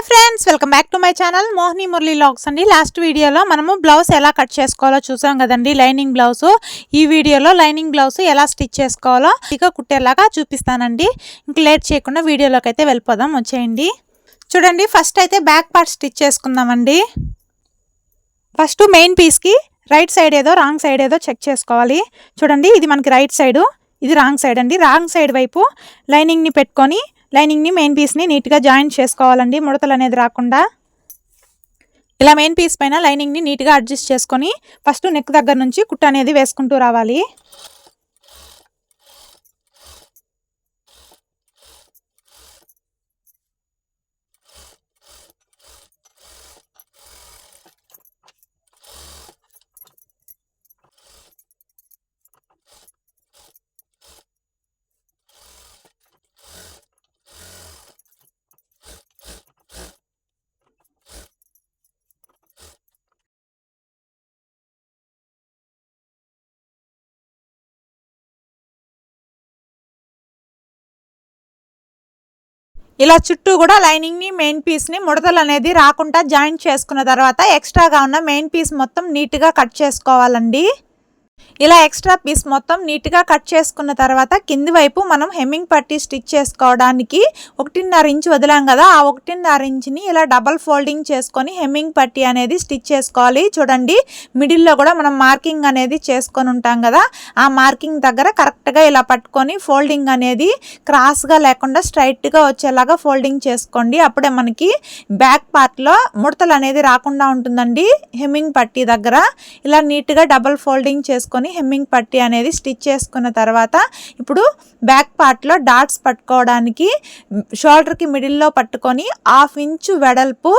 Hi friends welcome back to my channel Mohini Murali vlogs అండి. Last వీడియోలో మనము blouse ఎలా కట్ చేసుకోవాలో చూసాం కదండి. Lining blouse. ఈ వీడియోలో లైనింగ్ బ్లౌజ్ ఎలా స్టిచ్ చేసుకోవాలో ఇక కుట్టేలాగా చూపిస్తానండి. ఇంక లేట్ చేయకుండా వీడియోలోకి అయితే వెళ్ళిపోదాం వచ్చేయండి. చూడండి ఫస్ట్ అయితే బ్యాక్ పార్ట్ స్టిచ్ చేసుకుందామండి. ఫస్ట్ మెయిన్ పీస్కి రైట్ సైడ్ ఏదో రాంగ్ సైడ్ ఏదో చెక్ చేసుకోవాలి. చూడండి ఇది మనకి రైట్ సైడు ఇది రాంగ్ సైడ్ అండి. రాంగ్ సైడ్ వైపు లైనింగ్ని పెట్టుకొని లైనింగ్ని మెయిన్ పీస్ని నీట్గా జాయింట్ చేసుకోవాలండి. ముడతలు అనేది రాకుండా. ఇలా మెయిన్ పీస్ పైన లైనింగ్ని నీట్గా అడ్జస్ట్ చేసుకొని ఫస్ట్ నెక్ దగ్గర నుంచి కుట్ట అనేది వేసుకుంటూ రావాలి. ఇలా చుట్టూ కూడా లైనింగ్ని మెయిన్ పీస్ని ముడతలు అనేది రాకుండా జాయింట్ చేసుకున్న తర్వాత ఎక్స్ట్రాగా ఉన్న మెయిన్ పీస్ మొత్తం నీట్గా కట్ చేసుకోవాలండి. ఇలా ఎక్స్ట్రా పీస్ మొత్తం నీట్గా కట్ చేసుకున్న తర్వాత కింది వైపు మనం హెమ్మింగ్ పట్టి స్టిచ్ చేసుకోవడానికి ఒకటిన్నర ఇంచ్ వదిలాం కదా ఆ ఒకటిన్నర ఇంచ్ని ఇలా డబల్ ఫోల్డింగ్ చేసుకొని హెమ్మింగ్ పట్టి అనేది స్టిచ్ చేసుకోవాలి. చూడండి మిడిల్లో కూడా మనం మార్కింగ్ అనేది చేసుకొని ఉంటాం కదా ఆ మార్కింగ్ దగ్గర కరెక్ట్గా ఇలా పట్టుకొని ఫోల్డింగ్ అనేది క్రాస్గా లేకుండా స్ట్రైట్గా వచ్చేలాగా ఫోల్డింగ్ చేసుకోండి. అప్పుడే మనకి బ్యాక్ పార్ట్లో ముడతలు అనేది రాకుండా ఉంటుందండి హెమ్మింగ్ పట్టి దగ్గర. ఇలా నీట్గా డబల్ ఫోల్డింగ్ చేసుకొని హెమ్మింగ్ పట్టి అనేది స్టిచ్ చేసుకున్న తర్వాత ఇప్పుడు బ్యాక్ పార్ట్లో డాట్స్ పట్టుకోవడానికి షోల్డర్కి మిడిల్లో పట్టుకొని హాఫ్ ఇంచు వెడల్పు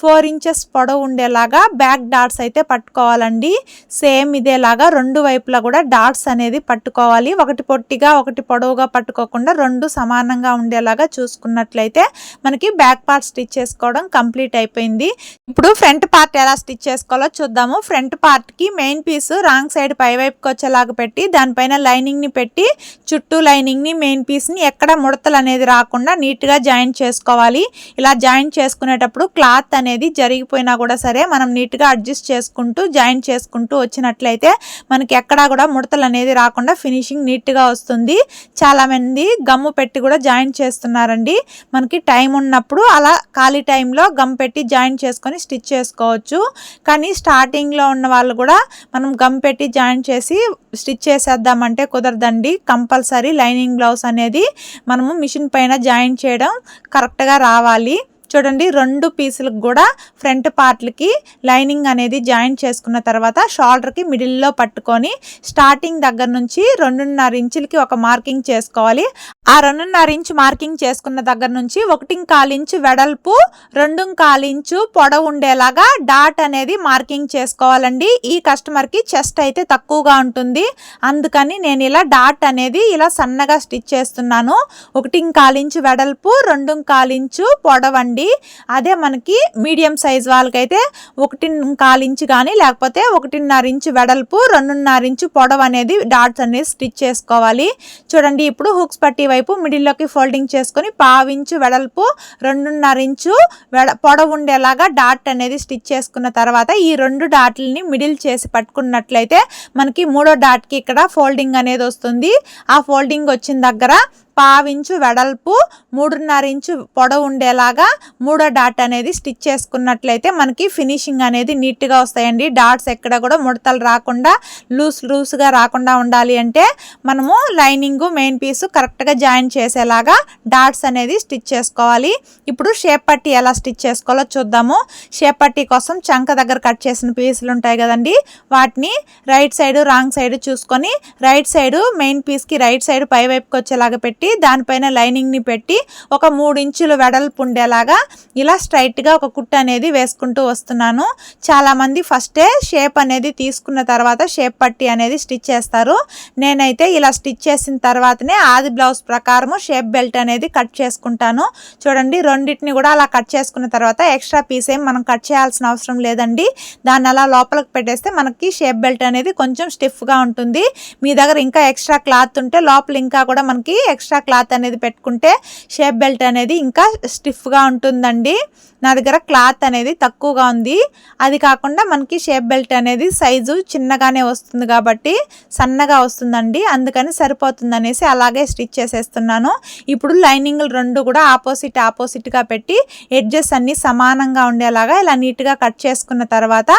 ఫోర్ ఇంచెస్ పొడవు ఉండేలాగా బ్యాక్ డాట్స్ అయితే పట్టుకోవాలండి. సేమ్ ఇదేలాగా రెండు వైపులా కూడా డాట్స్ అనేది పట్టుకోవాలి. ఒకటి పొట్టిగా ఒకటి పొడవుగా పట్టుకోకుండా రెండు సమానంగా ఉండేలాగా చూసుకున్నట్లయితే మనకి బ్యాక్ పార్ట్ స్టిచ్ చేసుకోవడం కంప్లీట్ అయిపోయింది. ఇప్పుడు ఫ్రంట్ పార్ట్ ఎలా స్టిచ్ చేసుకోవాలో చూద్దాము. ఫ్రంట్ పార్ట్కి మెయిన్ పీస్ రాంగ్ సైడ్ పై వచ్చేలాగా పెట్టి దానిపైన లైనింగ్ని పెట్టి చుట్టూ లైనింగ్ని మెయిన్ పీస్ని ఎక్కడ ముడతలు అనేది రాకుండా నీట్గా జాయింట్ చేసుకోవాలి. ఇలా జాయింట్ చేసుకునేటప్పుడు క్లాత్ అనేది జరిగిపోయినా కూడా సరే మనం నీట్గా అడ్జస్ట్ చేసుకుంటూ జాయింట్ చేసుకుంటూ వచ్చినట్లయితే మనకి ఎక్కడా కూడా ముడతలు అనేది రాకుండా ఫినిషింగ్ నీట్గా వస్తుంది. చాలామంది గమ్ము పెట్టి కూడా జాయింట్ చేస్తున్నారండి. మనకి టైం ఉన్నప్పుడు అలా ఖాళీ టైంలో గమ్ పెట్టి జాయింట్ చేసుకొని స్టిచ్ చేసుకోవచ్చు. కానీ స్టార్టింగ్లో ఉన్న వాళ్ళు కూడా మనం గమ్ పెట్టి జాయింట్ చేసి స్టిచ్ చేసేద్దామంటే కుదరదండి. కంపల్సరీ లైనింగ్ బ్లౌజ్ అనేది మనము మిషన్ పైన జాయిన్ చేయడం కరెక్ట్గా రావాలి. చూడండి రెండు పీసులకు కూడా ఫ్రంట్ పార్ట్లకి లైనింగ్ అనేది జాయింట్ చేసుకున్న తర్వాత షోల్డర్కి మిడిల్లో పట్టుకొని స్టార్టింగ్ దగ్గర నుంచి రెండున్నర ఇంచులకి ఒక మార్కింగ్ చేసుకోవాలి. ఆ రెండున్నర ఇంచు మార్కింగ్ చేసుకున్న దగ్గర నుంచి ఒకటి కాలించు ఇంచు వెడల్పు రెండు కాలించు ఇంచు పొడవు ఉండేలాగా డాట్ అనేది మార్కింగ్ చేసుకోవాలండి. ఈ కస్టమర్కి చెస్ట్ అయితే తక్కువగా ఉంటుంది. అందుకని నేను ఇలా డాట్ అనేది ఇలా సన్నగా స్టిచ్ చేస్తున్నాను. ఒకటి కాలు ఇంచు వెడల్పు రెండు కాలించు ఇంచు పొడవండి. అండి అదే మనకి మీడియం సైజ్ వాళ్ళకైతే ఒకటి కాలు ఇంచు కానీ లేకపోతే ఒకటిన్నర ఇంచు వెడల్పు రెండున్నర ఇంచు పొడవు అనేది డాట్స్ అనేది స్టిచ్ చేసుకోవాలి. చూడండి ఇప్పుడు హుక్స్ పట్టి వైపు మిడిల్లోకి ఫోల్డింగ్ చేసుకొని పావించు వెడల్పు రెండున్నర ఇంచు వెడ పొడవు ఉండేలాగా డాట్ అనేది స్టిచ్ చేసుకున్న తర్వాత ఈ రెండు డాట్లని మిడిల్ చేసి పట్టుకున్నట్లయితే మనకి మూడో డాట్కి ఇక్కడ ఫోల్డింగ్ అనేది వస్తుంది. ఆ ఫోల్డింగ్ వచ్చిన దగ్గర పావించు వెడల్పు మూడున్నర ఇంచు పొడవు ఉండేలాగా మూడో డాట్ అనేది స్టిచ్ చేసుకున్నట్లయితే మనకి ఫినిషింగ్ అనేది నీట్గా వస్తాయండి. డాట్స్ ఎక్కడ కూడా ముడతలు రాకుండా లూస్ లూస్గా రాకుండా ఉండాలి అంటే మనము లైనింగ్ మెయిన్ పీసు కరెక్ట్గా జాయిన్ చేసేలాగా డాట్స్ అనేది స్టిచ్ చేసుకోవాలి. ఇప్పుడు షేప్ పట్టి ఎలా స్టిచ్ చేసుకోవాలో చూద్దాము. షేప్ పట్టి కోసం చంక దగ్గర కట్ చేసిన పీసులు ఉంటాయి కదండి. వాటిని రైట్ సైడ్ రాంగ్ సైడ్ చూసుకొని రైట్ సైడ్ మెయిన్ పీస్కి రైట్ సైడ్ పై వైపుకి వచ్చేలాగా పెట్టి దానిపైన లైనింగ్ని పెట్టి ఒక మూడు ఇంచులు వెడల్పు ఉండేలాగా ఇలా స్ట్రైట్గా ఒక కుట్టు అనేది వేసుకుంటూ వస్తున్నాను. చాలామంది ఫస్టే షేప్ అనేది తీసుకున్న తర్వాత షేప్ పట్టి అనేది స్టిచ్ చేస్తారు. నేనైతే ఇలా స్టిచ్ చేసిన తర్వాతనే ఆది బ్లౌజ్ ప్రకారము షేప్ బెల్ట్ అనేది కట్ చేసుకుంటాను. చూడండి రెండింటిని కూడా అలా కట్ చేసుకున్న తర్వాత ఎక్స్ట్రా పీస్ ఏం మనం కట్ చేయాల్సిన అవసరం లేదండి. దాన్ని అలా లోపలికి పెట్టేస్తే మనకి షేప్ బెల్ట్ అనేది కొంచెం స్టిఫ్గా ఉంటుంది. మీ దగ్గర ఇంకా ఎక్స్ట్రా క్లాత్ ఉంటే లోపల ఇంకా కూడా మనకి ఎక్స్ట్రా ఎక్స్ట్రా క్లాత్ అనేది పెట్టుకుంటే షేప్ బెల్ట్ అనేది ఇంకా స్టిఫ్గా ఉంటుందండి. నా దగ్గర క్లాత్ అనేది తక్కువగా ఉంది. అది కాకుండా మనకి షేప్ బెల్ట్ అనేది సైజు చిన్నగానే వస్తుంది కాబట్టి సన్నగా వస్తుందండి. అందుకని సరిపోతుంది అనేసి అలాగే స్టిచ్ చేసేస్తున్నాను. ఇప్పుడు లైనింగ్లు రెండు కూడా ఆపోజిట్ ఆపోజిట్గా పెట్టి ఎడ్జెస్ అన్ని సమానంగా ఉండేలాగా ఇలా నీట్గా కట్ చేసుకున్న తర్వాత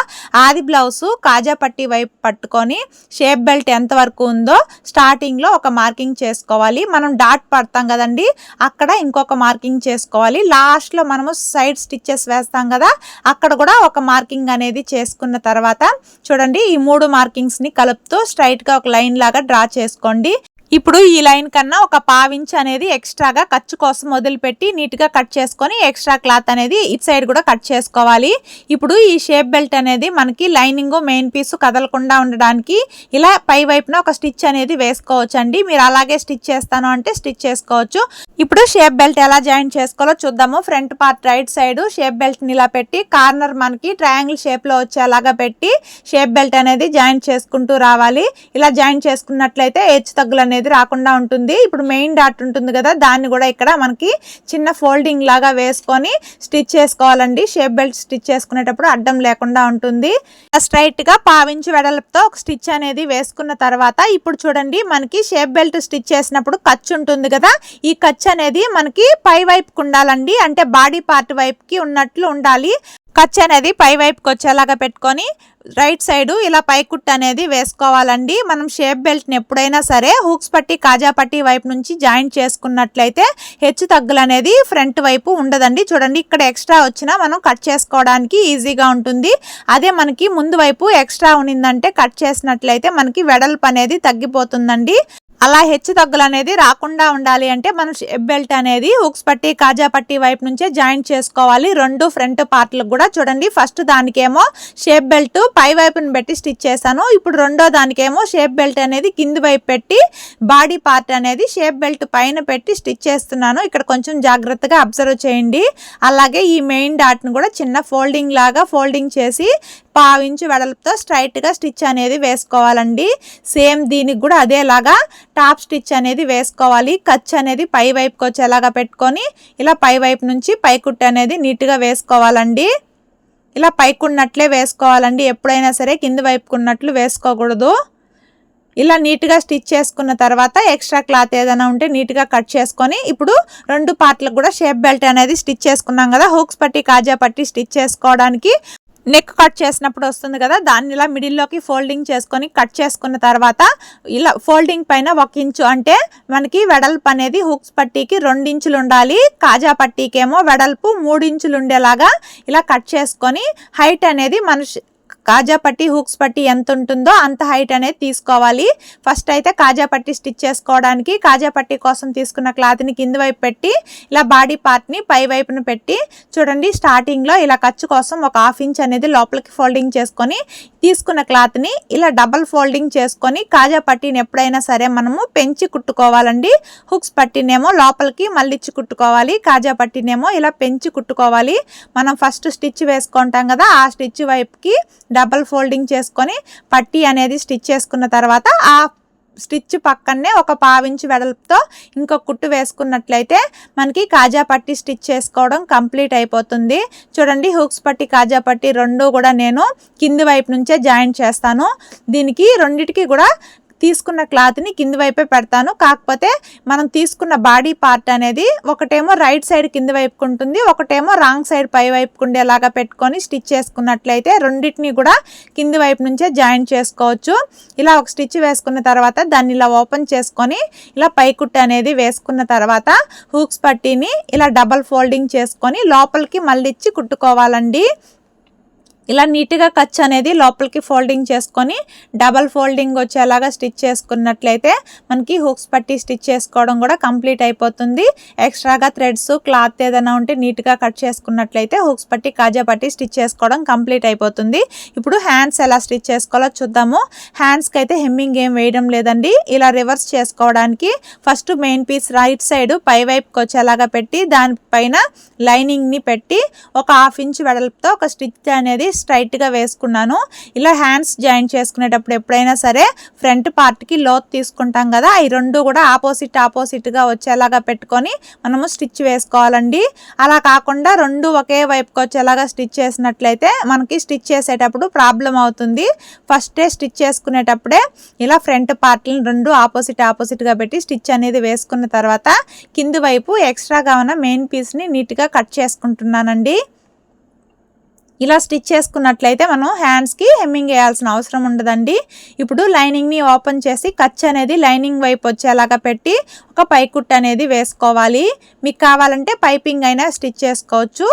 ఆది బ్లౌజ్ కాజా పట్టి వైపు పట్టుకొని షేప్ బెల్ట్ ఎంతవరకు ఉందో స్టార్టింగ్లో ఒక మార్కింగ్ చేసుకోవాలి. మనం డాట్ పడతాం కదండి. అక్కడ ఇంకొక మార్కింగ్ చేసుకోవాలి. లాస్ట్లో మనము సైడ్ స్టిచ్చెస్ వేస్తాం కదా. అక్కడ కూడా ఒక మార్కింగ్ అనేది చేసుకున్న తర్వాత చూడండి ఈ మూడు మార్కింగ్స్ని కలుపుతూ స్ట్రైట్గా ఒక లైన్ లాగా డ్రా చేసుకోండి. ఇప్పుడు ఈ లైన్ కన్నా ఒక పావించ్ అనేది ఎక్స్ట్రాగా ఖర్చు కోసం వదిలిపెట్టి నీట్గా కట్ చేసుకొని ఎక్స్ట్రా క్లాత్ అనేది ఇటు సైడ్ కూడా కట్ చేసుకోవాలి. ఇప్పుడు ఈ షేప్ బెల్ట్ అనేది మనకి లైనింగ్ మెయిన్ పీస్ కదలకుండా ఉండడానికి ఇలా పై వైపున ఒక స్టిచ్ అనేది వేసుకోవచ్చు అండి మీరు అలాగే స్టిచ్ చేస్తాను అంటే స్టిచ్ చేసుకోవచ్చు. ఇప్పుడు షేప్ బెల్ట్ ఎలా జాయిన్ చేసుకోవాలో చూద్దాము. Front part right side shape బెల్ట్ని ఇలా పెట్టి కార్నర్ మనకి ట్రయాంగిల్ షేప్లో వచ్చేలాగా పెట్టి షేప్ బెల్ట్ అనేది జాయిన్ చేసుకుంటూ రావాలి. ఇలా జాయిన్ చేసుకున్నట్లయితే హెచ్చు తగ్గులు అనేది రాకుండా ఉంటుంది. ఇప్పుడు మెయిన్ డాట్ ఉంటుంది కదా దాన్ని కూడా ఇక్కడ మనకి చిన్న ఫోల్డింగ్ లాగా వేసుకొని స్టిచ్ చేసుకోవాలండి. షేప్ బెల్ట్ స్టిచ్ చేసుకునేటప్పుడు అడ్డం లేకుండా ఉంటుంది. స్ట్రైట్గా పావించి వెడల్పుతో ఒక స్టిచ్ అనేది వేసుకున్న తర్వాత ఇప్పుడు చూడండి మనకి షేప్ బెల్ట్ స్టిచ్ చేసినప్పుడు ఖర్చు ఉంటుంది కదా ఈ ఖర్చు అనేది మనకి పై వైపుకు ఉండాలండి. అంటే బాడీ పార్ట్ వైపుకి ఉన్నట్లు ఉండాలి. ఖర్చు అనేది పై వైపుకి వచ్చేలాగా పెట్టుకొని రైట్ సైడ్ ఇలా పైకుట్ అనేది వేసుకోవాలండి. మనం షేప్ బెల్ట్ని ఎప్పుడైనా సరే హూక్స్ పట్టి కాజా పట్టి వైపు నుంచి జాయింట్ చేసుకున్నట్లయితే హెచ్చు తగ్గులు అనేది ఫ్రంట్ వైపు ఉండదండి. చూడండి ఇక్కడ ఎక్స్ట్రా వచ్చినా మనం కట్ చేసుకోవడానికి ఈజీగా ఉంటుంది. అదే మనకి ముందు వైపు ఎక్స్ట్రా ఉన్నిందంటే కట్ చేసినట్లయితే మనకి వెడల్పు అనేది తగ్గిపోతుందండి. అలా హెచ్చు తగ్గులు అనేది రాకుండా ఉండాలి అంటే మనం షేప్ బెల్ట్ అనేది హుక్స్ పట్టి కాజా పట్టి వైపు నుంచే జాయింట్ చేసుకోవాలి. రెండు ఫ్రంట్ పార్ట్లకు కూడా చూడండి. ఫస్ట్ దానికేమో షేప్ బెల్ట్ పై వైపుని పెట్టి స్టిచ్ చేశాను. ఇప్పుడు రెండో దానికేమో షేప్ బెల్ట్ అనేది కింది వైపు పెట్టి బాడీ పార్ట్ అనేది షేప్ బెల్ట్ పైన పెట్టి స్టిచ్ చేస్తున్నాను. ఇక్కడ కొంచెం జాగ్రత్తగా అబ్జర్వ్ చేయండి. అలాగే ఈ మెయిన్ డాట్ను కూడా చిన్న ఫోల్డింగ్ లాగా ఫోల్డింగ్ చేసి పావించి వెడల్పుతో స్ట్రైట్గా స్టిచ్ అనేది వేసుకోవాలండి. సేమ్ దీనికి కూడా అదేలాగా టాప్ స్టిచ్ అనేది వేసుకోవాలి. ఖర్చు అనేది పై వైపుకి వచ్చేలాగా పెట్టుకొని ఇలా పై వైపు నుంచి పైకుట్టు అనేది నీట్గా వేసుకోవాలండి. ఇలా పైకున్నట్లే వేసుకోవాలండి. ఎప్పుడైనా సరే కింద వైపుకున్నట్లు వేసుకోకూడదు. ఇలా నీట్గా స్టిచ్ చేసుకున్న తర్వాత ఎక్స్ట్రా క్లాత్ ఏదైనా ఉంటే నీట్గా కట్ చేసుకొని ఇప్పుడు రెండు పార్ట్లకు కూడా షేప్ బెల్ట్ అనేది స్టిచ్ చేసుకున్నాం కదా. హూక్స్ పట్టి కాజా పట్టి స్టిచ్ చేసుకోవడానికి నెక్ కట్ చేసినప్పుడు వస్తుంది కదా దాన్ని ఇలా మిడిల్లోకి ఫోల్డింగ్ చేసుకొని కట్ చేసుకున్న తర్వాత ఇలా ఫోల్డింగ్ పైన ఒక ఇంచు అంటే మనకి వెడల్పు అనేది హుక్స్ పట్టీకి ఇంచులు ఉండాలి కాజా పట్టీకేమో వెడల్పు మూడు ఇంచులు ఉండేలాగా ఇలా కట్ చేసుకొని హైట్ అనేది మనిషి కాజా పట్టి హుక్స్ పట్టి ఎంత ఉంటుందో అంత హైట్ అనేది తీసుకోవాలి. ఫస్ట్ అయితే కాజా పట్టి స్టిచ్ చేసుకోవడానికి కాజా పట్టి కోసం తీసుకున్న క్లాత్ని కింద వైపు పెట్టి ఇలా బాడీ పార్ట్ని పై వైపున పెట్టి చూడండి స్టార్టింగ్లో ఇలా ఖర్చు కోసం ఒక హాఫ్ ఇంచ్ అనేది లోపలికి ఫోల్డింగ్ చేసుకొని తీసుకున్న క్లాత్ని ఇలా డబల్ ఫోల్డింగ్ చేసుకొని కాజా పట్టిని ఎప్పుడైనా సరే మనము పెంచి కుట్టుకోవాలండి. హుక్స్ పట్టినేమో లోపలికి మళ్ళిచ్చి కుట్టుకోవాలి. కాజా పట్టినేమో ఇలా పెంచి కుట్టుకోవాలి. మనం ఫస్ట్ స్టిచ్ వేసుకుంటాం కదా ఆ స్టిచ్ వైపుకి డబల్ ఫోల్డింగ్ చేసుకొని పట్టీ అనేది స్టిచ్ చేసుకున్న తర్వాత ఆ స్టిచ్ పక్కనే ఒక పావించి వెడల్పుతో ఇంకో కుట్టు వేసుకున్నట్లయితే మనకి కాజా పట్టి స్టిచ్ చేసుకోవడం కంప్లీట్ అయిపోతుంది. చూడండి హుక్స్ పట్టి కాజా పట్టి రెండు కూడా నేను కింది వైపు నుంచే జాయింట్ చేస్తాను. దీనికి రెండిటికి కూడా తీసుకున్న క్లాత్ని కింది వైపే పెడతాను. కాకపోతే మనం తీసుకున్న బాడీ పార్ట్ అనేది ఒకటేమో రైట్ సైడ్ కింది వైపుకు ఉంటుంది ఒకటేమో రాంగ్ సైడ్ పై వైపుకు ఉండేలాగా పెట్టుకొని స్టిచ్ చేసుకున్నట్లయితే రెండింటిని కూడా కింది వైపు నుంచే జాయిన్ చేసుకోవచ్చు. ఇలా ఒక స్టిచ్ వేసుకున్న తర్వాత దాన్ని ఇలా ఓపెన్ చేసుకొని ఇలా పైకుట్టు అనేది వేసుకున్న తర్వాత హూక్స్ పట్టీని ఇలా డబల్ ఫోల్డింగ్ చేసుకొని లోపలికి మళ్ళీ ఇచ్చి కుట్టుకోవాలండి. ఇలా నీట్గా కచ్ అనేది లోపలికి ఫోల్డింగ్ చేసుకొని డబల్ ఫోల్డింగ్ వచ్చేలాగా స్టిచ్ చేసుకున్నట్లయితే మనకి హుక్స్ పట్టి స్టిచ్ చేసుకోవడం కూడా కంప్లీట్ అయిపోతుంది. ఎక్స్ట్రాగా థ్రెడ్స్ క్లాత్ ఏదైనా ఉంటే నీట్గా కట్ చేసుకున్నట్లయితే హుక్స్ పట్టి కాజా పట్టి స్టిచ్ చేసుకోవడం కంప్లీట్ అయిపోతుంది. ఇప్పుడు హ్యాండ్స్ ఎలా స్టిచ్ చేసుకోవాలో చూద్దాము. హ్యాండ్స్కి అయితే హెమ్మింగ్ ఏం వేయడం లేదండి. ఇలా రివర్స్ చేసుకోవడానికి first main piece right side పై వైపుకి వచ్చేలాగా పెట్టి దానిపైన లైనింగ్ని పెట్టి ఒక హాఫ్ ఇంచ్ వెడల్పుతో ఒక స్టిచ్ అనేది స్ట్రైట్గా వేసుకున్నాను. ఇలా హ్యాండ్స్ జాయిన్ చేసుకునేటప్పుడు ఎప్పుడైనా సరే ఫ్రంట్ పార్ట్కి లోత్ తీసుకుంటాం కదా ఈ రెండు కూడా ఆపోజిట్ ఆపోజిట్గా వచ్చేలాగా పెట్టుకొని మనము స్టిచ్ వేసుకోవాలండి. అలా కాకుండా రెండు ఒకే వైపుకి వచ్చేలాగా స్టిచ్ చేసినట్లయితే మనకి స్టిచ్ చేసేటప్పుడు ప్రాబ్లం అవుతుంది. ఫస్టే స్టిచ్ చేసుకునేటప్పుడే ఇలా ఫ్రంట్ పార్ట్లను రెండు ఆపోజిట్ ఆపోజిట్గా పెట్టి స్టిచ్ అనేది వేసుకున్న తర్వాత కింది వైపు ఎక్స్ట్రాగా ఉన్న మెయిన్ పీస్ని నీట్గా కట్ చేసుకుంటున్నానండి. ఇలా స్టిచ్ చేసుకున్నట్లయితే మనం హ్యాండ్స్కి హెమ్మింగ్ వేయాల్సిన అవసరం ఉండదండి. ఇప్పుడు లైనింగ్ని ఓపెన్ చేసి కచ్ అనేది లైనింగ్ వైపు వచ్చేలాగా పెట్టి ఒక పైకుట్ అనేది వేసుకోవాలి. మీకు కావాలంటే పైపింగ్ అయినా స్టిచ్ చేసుకోవచ్చు.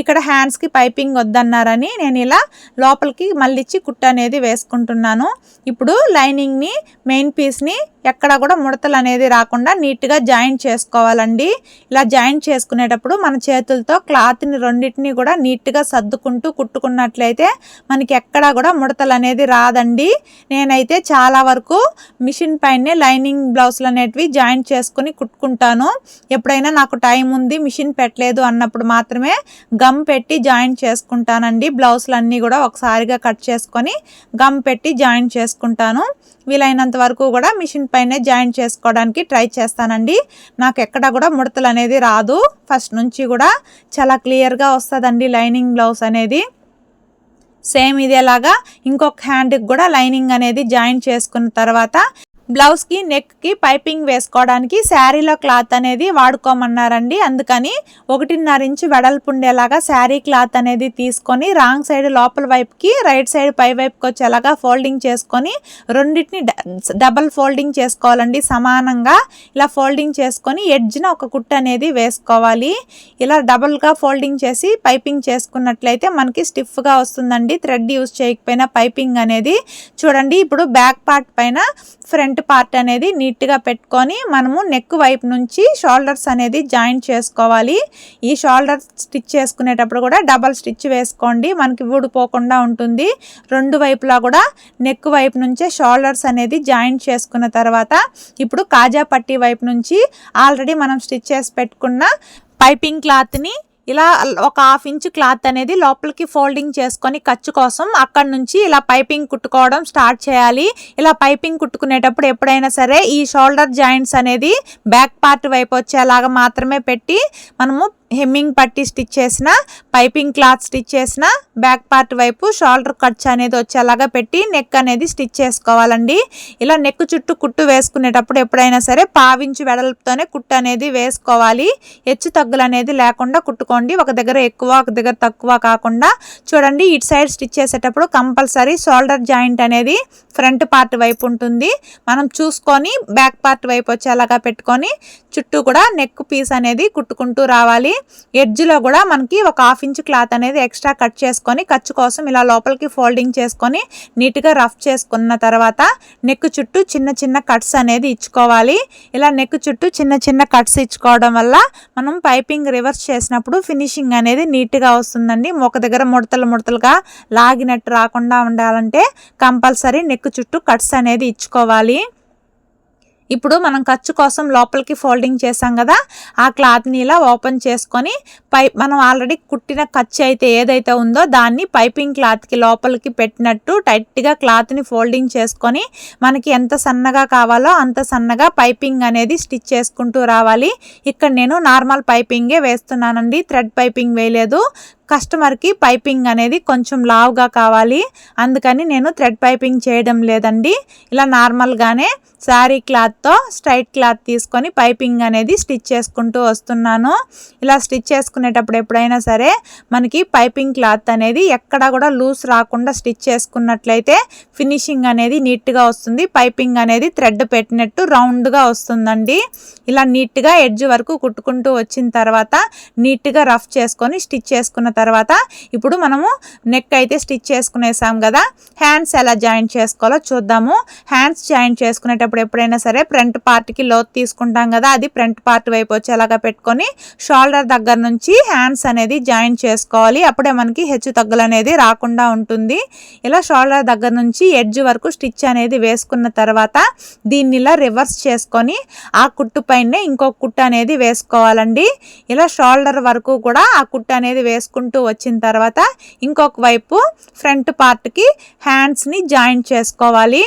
ఇక్కడ హ్యాండ్స్కి పైపింగ్ వద్దన్నారని నేను ఇలా లోపలికి మళ్ళిచ్చి కుట్ట అనేది వేసుకుంటున్నాను. ఇప్పుడు లైనింగ్ని మెయిన్ పీస్ని ఎక్కడ కూడా ముడతలు అనేది రాకుండా నీట్గా జాయింట్ చేసుకోవాలండి. ఇలా జాయింట్ చేసుకునేటప్పుడు మన చేతులతో క్లాత్ని రెండింటిని కూడా నీట్గా సర్దుకుంటూ కుట్టుకున్నట్లయితే మనకి ఎక్కడా కూడా ముడతలు అనేది రాదండి. నేనైతే చాలా వరకు మిషన్ పైనే లైనింగ్ బ్లౌజులు అనేటివి జాయింట్ చేసుకుని కుట్టుకుంటాను. ఎప్పుడైనా నాకు టైం ఉంది మిషన్ పెట్టలేదు అన్నప్పుడు మాత్రమే గమ్ పెట్టి జాయింట్ చేసుకుంటానండి. బ్లౌజులు అన్నీ కూడా ఒకసారిగా కట్ చేసుకొని గమ్ పెట్టి జాయింట్ చేసుకుంటాను. వీలైనంత వరకు కూడా మిషన్ పైనే జాయిన్ చేసుకోవడానికి ట్రై చేస్తానండి. నాకు ఎక్కడ కూడా ముడతలు అనేది రాదు. ఫస్ట్ నుంచి కూడా చాలా క్లియర్గా వస్తుందండి లైనింగ్ బ్లౌజ్ అనేది. సేమ్ ఇదేలాగా ఇంకొక హ్యాండ్కి కూడా లైనింగ్ అనేది జాయిన్ చేసుకున్న తర్వాత బ్లౌజ్కి నెక్కి పైపింగ్ వేసుకోవడానికి శారీలో క్లాత్ అనేది వాడుకోమన్నారండి. అందుకని ఒకటిన్నర ఇంచు వెడల్పు ఉండేలాగా శారీ క్లాత్ అనేది తీసుకొని రాంగ్ సైడ్ లోపల వైపుకి రైట్ సైడ్ పై వైపుకి వచ్చేలాగా ఫోల్డింగ్ చేసుకొని రెండింటిని డబల్ ఫోల్డింగ్ చేసుకోవాలండి. సమానంగా ఇలా ఫోల్డింగ్ చేసుకొని ఎడ్జ్న ఒక కుట్ట అనేది వేసుకోవాలి. ఇలా డబల్గా ఫోల్డింగ్ చేసి పైపింగ్ చేసుకున్నట్లయితే మనకి స్టిఫ్గా వస్తుందండి. థ్రెడ్ యూస్ చేయకపోయినా పైపింగ్ అనేది. చూడండి ఇప్పుడు బ్యాక్ పార్ట్ పైన ఫ్రంట్ పార్ట్ అనేది నీట్గా పెట్టుకొని మనము నెక్ వైపు నుంచి షోల్డర్స్ అనేది జాయింట్ చేసుకోవాలి. ఈ షోల్డర్ స్టిచ్ చేసుకునేటప్పుడు కూడా డబల్ స్టిచ్ వేసుకోండి. మనకి ఊడిపోకుండా ఉంటుంది. రెండు వైపులా కూడా నెక్ వైపు నుంచే షోల్డర్స్ అనేది జాయింట్ చేసుకున్న తర్వాత ఇప్పుడు కాజా పట్టీ వైపు నుంచి ఆల్రెడీ మనం స్టిచ్ చేసి పెట్టుకున్న పైపింగ్ క్లాత్ని ఇలా ఒక హాఫ్ ఇంచ్ క్లాత్ అనేది లోపలికి ఫోల్డింగ్ చేసుకొని ఖర్చు కోసం అక్కడ నుంచి ఇలా పైపింగ్ కుట్టుకోవడం స్టార్ట్ చేయాలి. ఇలా పైపింగ్ కుట్టుకునేటప్పుడు ఎప్పుడైనా సరే ఈ షోల్డర్ జాయింట్స్ అనేది బ్యాక్ పార్ట్ వైపు వచ్చేలాగా మాత్రమే పెట్టి మనము హెమ్మింగ్ పట్టి స్టిచ్ చేసిన పైపింగ్ క్లాత్ స్టిచ్ చేసిన బ్యాక్ పార్ట్ వైపు షోల్డర్ ఖర్చు అనేది వచ్చేలాగా పెట్టి నెక్ అనేది స్టిచ్ చేసుకోవాలండి. ఇలా నెక్ చుట్టూ కుట్టు వేసుకునేటప్పుడు ఎప్పుడైనా సరే పావించి వెడల్పుతోనే కుట్టు అనేది వేసుకోవాలి. హెచ్చు తగ్గులు అనేది లేకుండా కుట్టుకోండి. ఒక దగ్గర ఎక్కువ ఒక దగ్గర తక్కువ కాకుండా చూడండి ఇటు సైడ్ స్టిచ్ చేసేటప్పుడు కంపల్సరీ షోల్డర్ జాయింట్ అనేది ఫ్రంట్ పార్ట్ వైపు ఉంటుంది. మనం చూసుకొని బ్యాక్ పార్ట్ వైపు వచ్చేలాగా పెట్టుకొని చుట్టూ కూడా నెక్ పీస్ అనేది కుట్టుకుంటూ రావాలి. ఎడ్జ్లో కూడా మనకి ఒక హాఫ్ ఇంచ్ క్లాత్ అనేది ఎక్స్ట్రా కట్ చేసుకొని ఖర్చు కోసం ఇలా లోపలికి ఫోల్డింగ్ చేసుకొని నీట్గా రఫ్ చేసుకున్న తర్వాత నెక్ చుట్టూ చిన్న చిన్న కట్స్ అనేది ఇచ్చుకోవాలి. ఇలా నెక్ చుట్టూ చిన్న చిన్న కట్స్ ఇచ్చుకోవడం వల్ల మనం పైపింగ్ రివర్స్ చేసినప్పుడు ఫినిషింగ్ అనేది నీట్గా వస్తుందండి. ఒక దగ్గర ముడతలు ముడతలుగా లాగినట్టు రాకుండా ఉండాలంటే కంపల్సరీ నెక్ చుట్టూ కట్స్ అనేది ఇచ్చుకోవాలి. ఇప్పుడు మనం ఖర్చు కోసం లోపలికి ఫోల్డింగ్ చేసాం కదా ఆ క్లాత్ని ఇలా ఓపెన్ చేసుకొని పై మనం ఆల్రెడీ కుట్టిన ఖర్చు అయితే ఏదైతే ఉందో దాన్ని పైపింగ్ క్లాత్కి లోపలికి పెట్టినట్టు టైట్గా క్లాత్ని ఫోల్డింగ్ చేసుకొని మనకి ఎంత సన్నగా కావాలో అంత సన్నగా పైపింగ్ అనేది స్టిచ్ చేసుకుంటూ రావాలి. ఇక్కడ నేను నార్మల్ పైపింగే వేస్తున్నానండి థ్రెడ్ పైపింగ్ వేయలేదు. కస్టమర్కి పైపింగ్ అనేది కొంచెం లావుగా కావాలి. అందుకని నేను థ్రెడ్ పైపింగ్ చేయడం లేదండి. ఇలా నార్మల్గానే శారీ క్లాత్తో స్ట్రైట్ క్లాత్ తీసుకొని పైపింగ్ అనేది స్టిచ్ చేసుకుంటూ వస్తున్నాను. ఇలా స్టిచ్ చేసుకునేటప్పుడు ఎప్పుడైనా సరే మనకి పైపింగ్ క్లాత్ అనేది ఎక్కడా కూడా లూజ్ రాకుండా స్టిచ్ చేసుకున్నట్లయితే ఫినిషింగ్ అనేది నీట్గా వస్తుంది. పైపింగ్ అనేది థ్రెడ్ పెట్టినట్టు రౌండ్గా వస్తుందండి. ఇలా నీట్గా ఎడ్జ్ వరకు కుట్టుకుంటూ వచ్చిన తర్వాత నీట్గా రఫ్ చేసుకొని స్టిచ్ చేసుకున్న తర్వాత ఇప్పుడు మనము నెక్ అయితే స్టిచ్ చేసుకునేసాం కదా. హ్యాండ్స్ ఎలా జాయింట్ చేసుకోవాలో చూద్దాము. హ్యాండ్స్ జాయింట్ చేసుకునేటప్పుడు ఎప్పుడైనా సరే ఫ్రంట్ పార్ట్కి లోత్ తీసుకుంటాం కదా. అది ఫ్రంట్ పార్ట్ వైపు వచ్చేలాగా పెట్టుకొని షోల్డర్ దగ్గర నుంచి హ్యాండ్స్ అనేది జాయింట్ చేసుకోవాలి. అప్పుడే మనకి హెచ్చు తగ్గులు అనేది రాకుండా ఉంటుంది. ఇలా షోల్డర్ దగ్గర నుంచి ఎడ్జ్ వరకు స్టిచ్ అనేది వేసుకున్న తర్వాత దీన్ని ఇలా రివర్స్ చేసుకొని ఆ కుట్టు పైనే ఇంకో కుట్టు అనేది వేసుకోవాలండి. ఇలా షోల్డర్ వరకు కూడా ఆ కుట్టు అనేది వేసుకుంటే అనుకుంటూ వచ్చిన తర్వాత ఇంకొక వైపు ఫ్రంట్ పార్ట్కి హ్యాండ్స్ని జాయింట్ చేసుకోవాలి.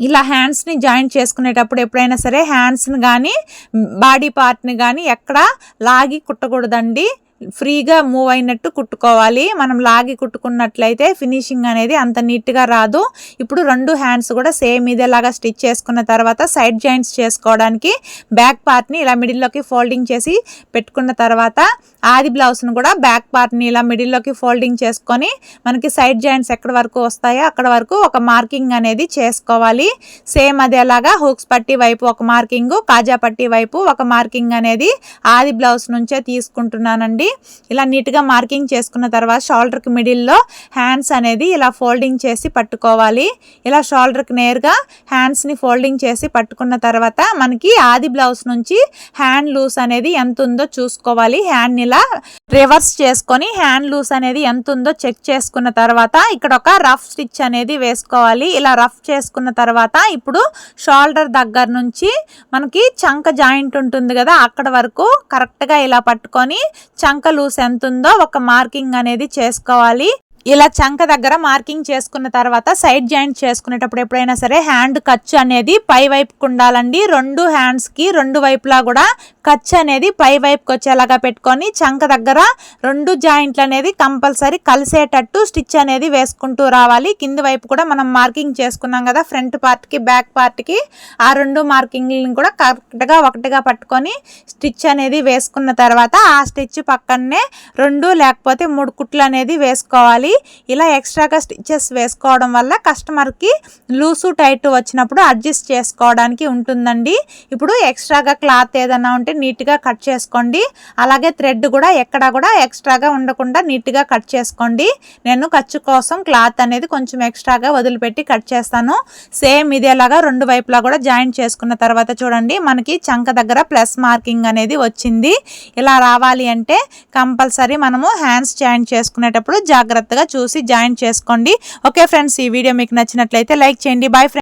ఇలా హ్యాండ్స్ని జాయింట్ చేసుకునేటప్పుడు ఎప్పుడైనా సరే హ్యాండ్స్ని కానీ బాడీ పార్ట్ని కానీ ఎక్కడ లాగి కుట్టకూడదండి. ఫ్రీగా మూవ్ అయినట్టు కుట్టుకోవాలి. మనం లాగి కుట్టుకున్నట్లయితే ఫినిషింగ్ అనేది అంత నీట్గా రాదు. ఇప్పుడు రెండు హ్యాండ్స్ కూడా సేమ్ ఇదేలాగా స్టిచ్ చేసుకున్న తర్వాత సైడ్ జాయింట్స్ చేసుకోవడానికి బ్యాక్ పార్ట్ని ఇలా మిడిల్లోకి ఫోల్డింగ్ చేసి పెట్టుకున్న తర్వాత ఆది బ్లౌజ్ను కూడా బ్యాక్ పార్ట్ని ఇలా మిడిల్లోకి ఫోల్డింగ్ చేసుకొని మనకి సైడ్ జాయింట్స్ ఎక్కడ వరకు వస్తాయో అక్కడ వరకు ఒక మార్కింగ్ అనేది చేసుకోవాలి. సేమ్ అదేలాగా హూక్స్ పట్టి వైపు ఒక మార్కింగ్ కాజా పట్టి వైపు ఒక మార్కింగ్ అనేది ఆది బ్లౌజ్ నుంచే తీసుకుంటున్నానండి. ఇలా నీట్గా మార్కింగ్ చేసుకున్న తర్వాత షోల్డర్కి మిడిల్లో హ్యాండ్స్ అనేది ఇలా ఫోల్డింగ్ చేసి పట్టుకోవాలి. ఇలా షోల్డర్కి నేరుగా హ్యాండ్స్ని ఫోల్డింగ్ చేసి పట్టుకున్న తర్వాత మనకి ఆది బ్లౌజ్ నుంచి హ్యాండ్ లూస్ అనేది ఎంత ఉందో చూసుకోవాలి. హ్యాండ్ని ఇలా రివర్స్ చేసుకొని హ్యాండ్ లూస్ అనేది ఎంత ఉందో చెక్ చేసుకున్న తర్వాత ఇక్కడ ఒక రఫ్ స్టిచ్ అనేది వేసుకోవాలి. ఇలా రఫ్ చేసుకున్న తర్వాత ఇప్పుడు షోల్డర్ దగ్గర నుంచి మనకి చంక జాయింట్ ఉంటుంది కదా అక్కడ వరకు కరెక్ట్గా ఇలా పట్టుకొని చంక లూస్ ఎంత ఉందో ఒక మార్కింగ్ అనేది చేసుకోవాలి. ఇలా చంక దగ్గర మార్కింగ్ చేసుకున్న తర్వాత సైడ్ జాయింట్ చేసుకునేటప్పుడు ఎప్పుడైనా సరే హ్యాండ్ ఖర్చు అనేది పై వైపుకు ఉండాలండి. రెండు హ్యాండ్స్కి రెండు వైపులా కూడా ఖర్చు అనేది పై వైపుకి వచ్చేలాగా పెట్టుకొని చంక దగ్గర రెండు జాయింట్లు అనేది కంపల్సరీ కలిసేటట్టు స్టిచ్ అనేది వేసుకుంటూ రావాలి. కింది వైపు కూడా మనం మార్కింగ్ చేసుకున్నాం కదా ఫ్రంట్ పార్ట్కి బ్యాక్ పార్ట్కి ఆ రెండు మార్కింగ్లను కూడా కరెక్ట్గా ఒకటిగా పట్టుకొని స్టిచ్ అనేది వేసుకున్న తర్వాత ఆ స్టిచ్ పక్కనే రెండు లేకపోతే మూడు కుట్లు అనేది వేసుకోవాలి. ఇలా ఎక్స్ట్రాగా స్టిచ్చెస్ వేసుకోవడం వల్ల కస్టమర్కి లూసు టైట్ వచ్చినప్పుడు అడ్జస్ట్ చేసుకోవడానికి ఉంటుందండి. ఇప్పుడు ఎక్స్ట్రాగా క్లాత్ ఏదైనా ఉంటే నీట్గా కట్ చేసుకోండి. అలాగే థ్రెడ్ కూడా ఎక్కడా కూడా ఎక్స్ట్రాగా ఉండకుండా నీట్గా కట్ చేసుకోండి. నేను ఖర్చు కోసం క్లాత్ అనేది కొంచెం ఎక్స్ట్రాగా వదిలిపెట్టి కట్ చేస్తాను. సేమ్ ఇదేలాగా రెండు వైపులా కూడా జాయింట్ చేసుకున్న తర్వాత చూడండి మనకి చంక దగ్గర ప్లస్ మార్కింగ్ అనేది వచ్చింది. ఇలా రావాలి అంటే కంపల్సరీ మనము హ్యాండ్స్ జాయింట్ చేసుకునేటప్పుడు జాగ్రత్తగా చూసి జాయింట్ చేసుకోండి. ఓకే ఫ్రెండ్స్ ఈ వీడియో మీకు నచ్చినట్లయితే లైక్ చేయండి. Bye friends.